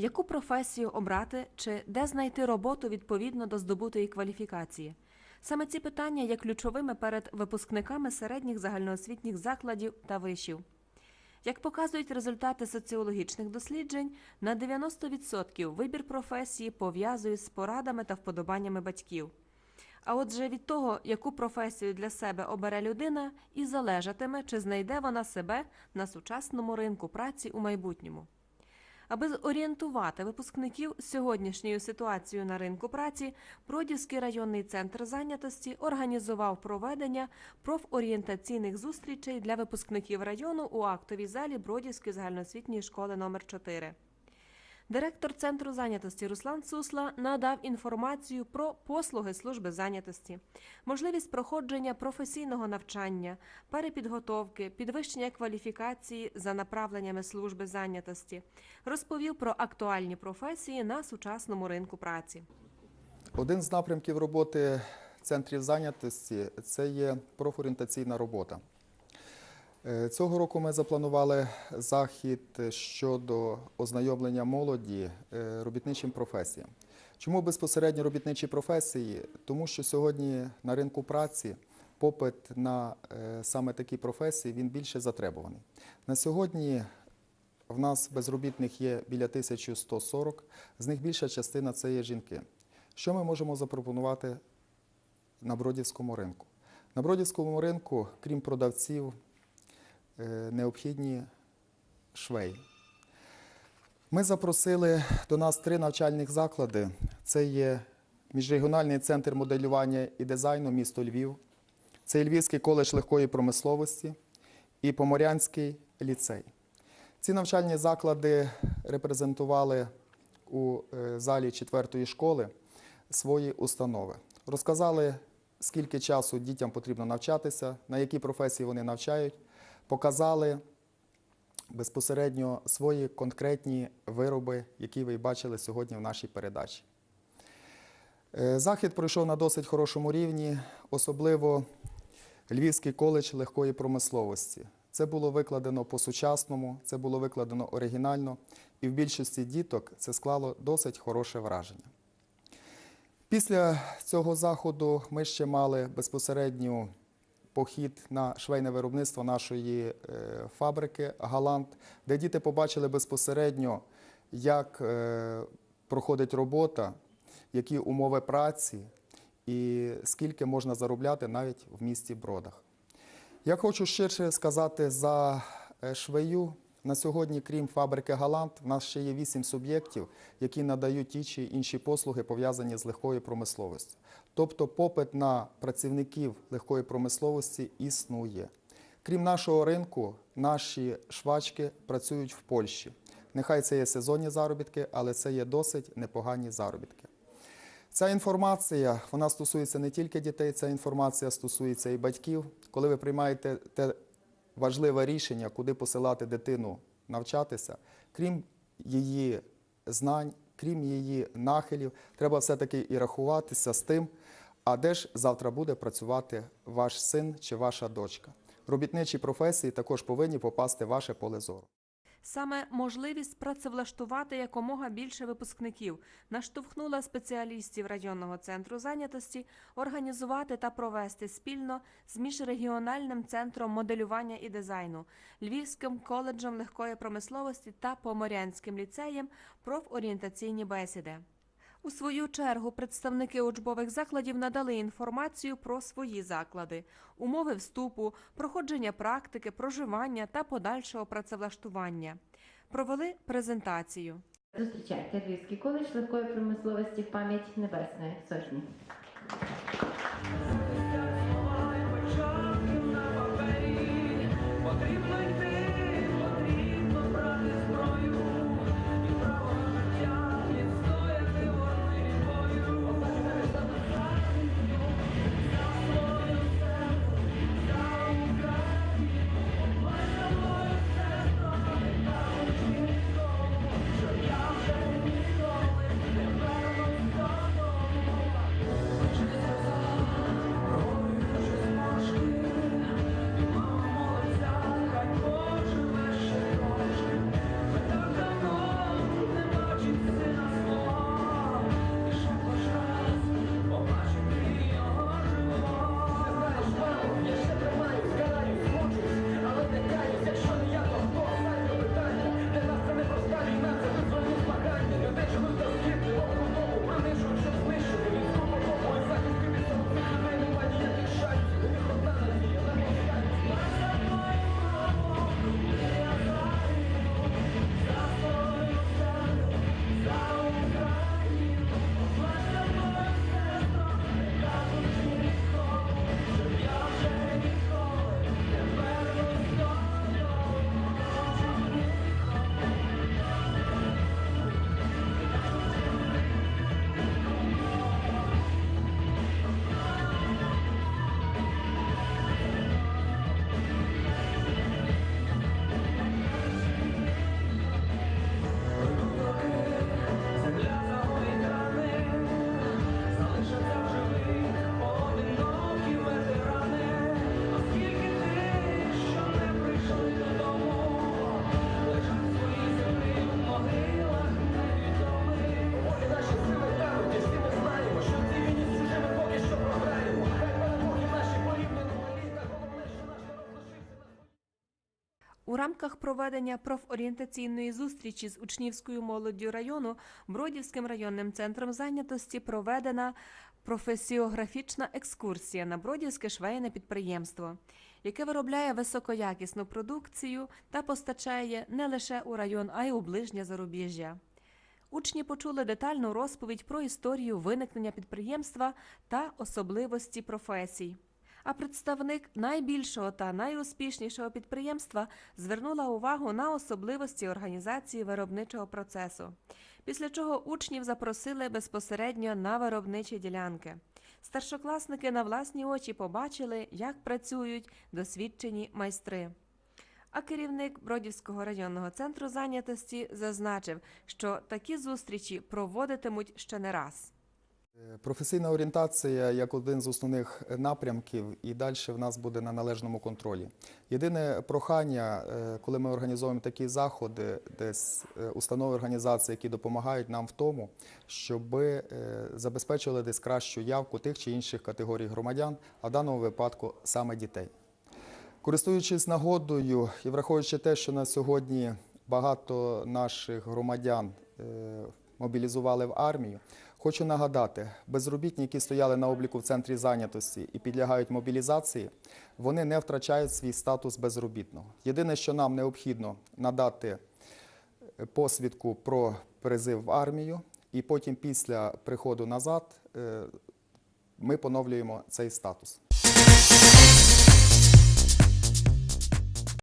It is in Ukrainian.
Яку професію обрати чи де знайти роботу відповідно до здобутої кваліфікації? Саме ці питання є ключовими перед випускниками середніх загальноосвітніх закладів та вишів. Як показують результати соціологічних досліджень, на 90% вибір професії пов'язують з порадами та вподобаннями батьків. А отже, від того, яку професію для себе обере людина, і залежатиме, чи знайде вона себе на сучасному ринку праці у майбутньому. Аби зорієнтувати випускників з сьогоднішньою ситуацією на ринку праці, Бродівський районний центр зайнятості організував проведення профорієнтаційних зустрічей для випускників району у актовій залі Бродівської загальноосвітньої школи номер 4 Директор центру зайнятості Руслан Сусла надав інформацію про послуги служби зайнятості, можливість проходження професійного навчання, перепідготовки, підвищення кваліфікації за направленнями служби зайнятості, розповів про актуальні професії на сучасному ринку праці. Один з напрямків роботи центрів зайнятості це є профорієнтаційна робота. Е, Цього року ми запланували захід щодо ознайомлення молоді е, робітничим професіям. Чому безпосередньо робітничі професії? Тому що сьогодні на ринку праці попит на е, саме такі професії він більше затребуваний. На сьогодні в нас безробітних є біля 1140, з них більша частина це є жінки. Що ми можемо запропонувати на Бродівському ринку? На Бродівському ринку, крім продавців, необхідні швеї. Ми запросили до нас три навчальних заклади. Це є міжрегіональний центр моделювання і дизайну місто Львів, це Львівський коледж легкої промисловості і Поморянський ліцей. Ці навчальні заклади репрезентували у е, залі четвертої школи свої установи. Розказали, скільки часу дітям потрібно навчатися, на які професії вони навчають, показали безпосередньо свої конкретні вироби, які ви бачили сьогодні в нашій передачі. Е, Захід пройшов на досить хорошому рівні, особливо Львівський коледж легкої промисловості. Це було викладено по-сучасному, це було викладено оригінально, і в більшості діток це склало досить хороше враження. Після цього заходу ми ще мали безпосередньо похід на швейне виробництво нашої е, фабрики Галант, де діти побачили безпосередньо, як е, проходить робота, які умови праці і скільки можна заробляти навіть в місті Бродах. Я хочу ширше сказати за е, швею. На сьогодні, крім фабрики Галант, в нас ще є вісім суб'єктів, які надають ті чи інші послуги, пов'язані з легкою промисловістю. Тобто попит на працівників легкої промисловості існує. Крім нашого ринку, наші швачки працюють в Польщі. Нехай це є сезонні заробітки, але це є досить непогані заробітки. Ця інформація вона стосується не тільки дітей, ця інформація стосується і батьків. Коли ви приймаєте те важливе рішення, куди посилати дитину навчатися, крім її знань, крім її нахилів, треба все-таки і рахуватися з тим, а де ж завтра буде працювати ваш син чи ваша дочка. Робітничі професії також повинні попасти в ваше поле зору. Саме можливість працевлаштувати якомога більше випускників наштовхнула спеціалістів районного центру зайнятості організувати та провести спільно з міжрегіональним центром моделювання і дизайну, Львівським коледжем легкої промисловості та Поморянським ліцеєм профорієнтаційні бесіди. У свою чергу представники учбових закладів надали інформацію про свої заклади, умови вступу, проходження практики, проживання та подальшого працевлаштування. Провели презентацію. Зустрічайте Львівський коледж легкої промисловості пам'ять Небесної Сотні. Рамках проведення профорієнтаційної зустрічі з учнівською молоддю району Бродівським районним центром зайнятості проведена професіографічна екскурсія на Бродівське швейне підприємство, яке виробляє високоякісну продукцію та постачає не лише у район, а й у ближнє зарубіжжя. Учні почули детальну розповідь про історію виникнення підприємства та особливості професій. А представник найбільшого та найуспішнішого підприємства звернула увагу на особливості організації виробничого процесу, після чого учнів запросили безпосередньо на виробничі ділянки. Старшокласники на власні очі побачили, як працюють досвідчені майстри. А керівник Бродівського районного центру зайнятості зазначив, що такі зустрічі проводитимуть ще не раз. Е, Професійна орієнтація як один з основних напрямків і далі в нас буде на належному контролі. Єдине прохання, е, коли ми організовуємо такі заходи, десь е, установи організації, які допомагають нам в тому, щоб забезпечили десь кращу явку тих чи інших категорій громадян, а в даному випадку саме дітей. Користуючись нагодою і враховуючи те, що на сьогодні багато наших громадян мобілізували в армію, хочу нагадати, безробітні, які стояли на обліку в центрі зайнятості і підлягають мобілізації, вони не втрачають свій статус безробітного. Єдине, що нам необхідно надати е, посвідку про призив в армію, і потім після приходу назад е, ми поновлюємо цей статус.